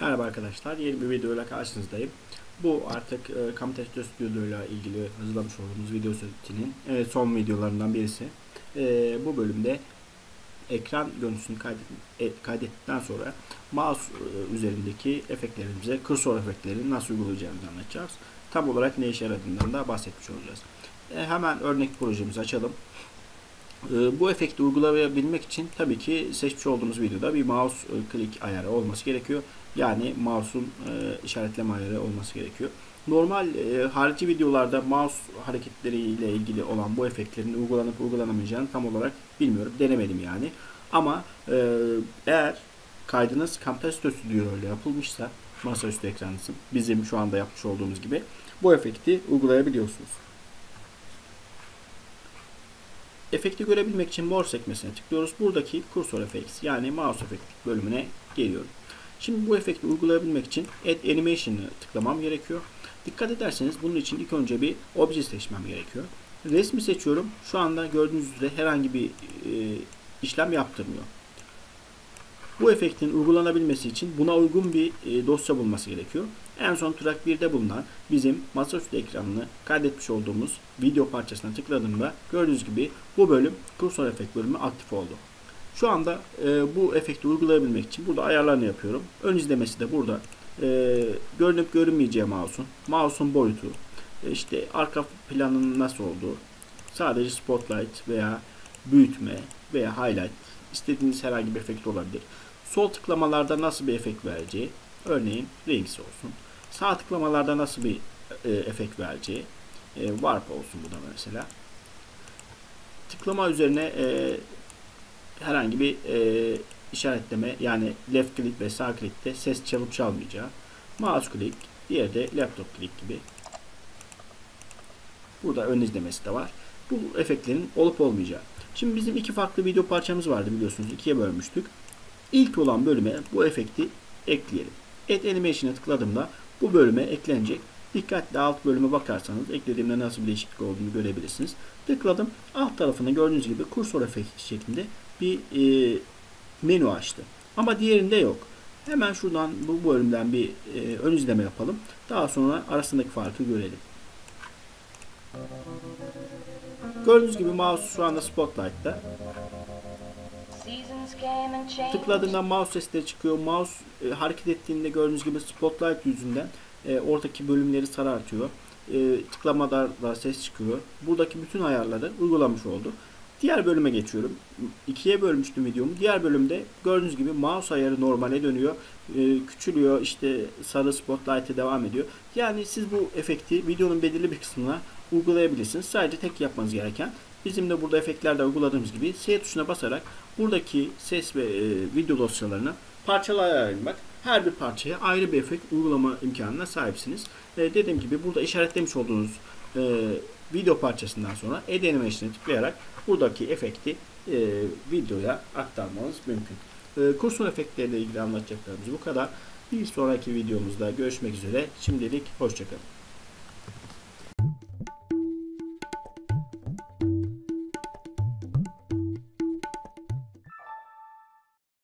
Merhaba arkadaşlar, yeni bir videoyla karşınızdayım. Bu artık e, Camtasia Studio ile ilgili hazırlamış olduğumuz video setinin e, son videolarından birisi. E, bu bölümde ekran görüntüsünü kaydet, e, kaydettikten sonra mouse e, üzerindeki efektlerimize, kursor efektlerini nasıl uygulayacağımızı anlatacağız. Tam olarak ne işe yaradığından da bahsetmiş olacağız. E, hemen örnek projemizi açalım. E, bu efekti uygulayabilmek için tabii ki seçmiş olduğumuz videoda bir mouse e, click ayarı olması gerekiyor. Yani mouse'un e, işaretleme ayarı olması gerekiyor. Normal e, harici videolarda mouse hareketleriyle ilgili olan bu efektlerin uygulanıp uygulanamayacağını tam olarak bilmiyorum. Denemedim yani. Ama e, eğer kaydınız Camtasia Studio ile yapılmışsa masaüstü ekranınızın bizim şu anda yapmış olduğumuz gibi bu efekti uygulayabiliyorsunuz. Efekti görebilmek için mor sekmesine tıklıyoruz. Buradaki kursor effects yani mouse effect bölümüne geliyorum. Şimdi bu efekti uygulayabilmek için Add Animation'ı tıklamam gerekiyor. Dikkat ederseniz bunun için ilk önce bir obje seçmem gerekiyor. Resmi seçiyorum. Şu anda gördüğünüz üzere herhangi bir e, işlem yaptırmıyor. Bu efektin uygulanabilmesi için buna uygun bir e, dosya bulması gerekiyor. En son track 1'de bulunan bizim masaüstü ekranını kaydetmiş olduğumuz video parçasına tıkladığımda gördüğünüz gibi bu bölüm kursor efekt bölümü aktif oldu. Şu anda e, bu efekti uygulayabilmek için burada ayarlarını yapıyorum. Ön izlemesi de burada. E, görünüp görünmeyeceği mouse'un, mouse'un boyutu, e, işte arka planının nasıl olduğu, sadece spotlight veya büyütme veya highlight istediğiniz herhangi bir efekt olabilir. Sol tıklamalarda nasıl bir efekt vereceği, örneğin rings olsun. Sağ tıklamalarda nasıl bir e, efekt vereceği, e, warp olsun bu da mesela. Tıklama üzerine e, herhangi bir e, işaretleme yani left click ve sağ click'te ses çalıp çalmayacağı. Mouse click, diğeri de laptop click gibi. Burada ön izlemesi de var. Bu efektlerin olup olmayacağı. Şimdi bizim iki farklı video parçamız vardı biliyorsunuz. ikiye bölmüştük. İlk olan bölüme bu efekti ekleyelim. Add Animation'a tıkladığımda bu bölüme eklenecek. Dikkatli alt bölüme bakarsanız eklediğimde nasıl bir değişiklik olduğunu görebilirsiniz. Tıkladım. Alt tarafında gördüğünüz gibi kursor efekti şeklinde bir e, menü açtı. Ama diğerinde yok. Hemen şuradan bu bölümden bir e, ön izleme yapalım. Daha sonra arasındaki farkı görelim. Gördüğünüz gibi mouse şu anda Spotlight'ta. Tıkladığında mouse sesleri çıkıyor. Mouse e, hareket ettiğinde gördüğünüz gibi Spotlight yüzünden e, oradaki bölümleri sarartıyor. E, tıklamada da ses çıkıyor. Buradaki bütün ayarları uygulamış oldu. Diğer bölüme geçiyorum. İkiye bölmüştüm videomu. Diğer bölümde gördüğünüz gibi mouse ayarı normale dönüyor. E, küçülüyor. İşte sarı spotlight'e devam ediyor. Yani siz bu efekti videonun belirli bir kısmına uygulayabilirsiniz. Sadece tek yapmanız gereken bizim de burada efektlerde uyguladığımız gibi S tuşuna basarak buradaki ses ve e, video dosyalarını parçalayarak her bir parçaya ayrı bir efekt uygulama imkanına sahipsiniz. E, dediğim gibi burada işaretlemiş olduğunuz e, video parçasından sonra Add Animation'e tıklayarak buradaki efekti e, videoya aktarmanız mümkün. E, kursun efektleriyle ilgili anlatacaklarımız bu kadar. Bir sonraki videomuzda görüşmek üzere. Şimdilik hoşçakalın.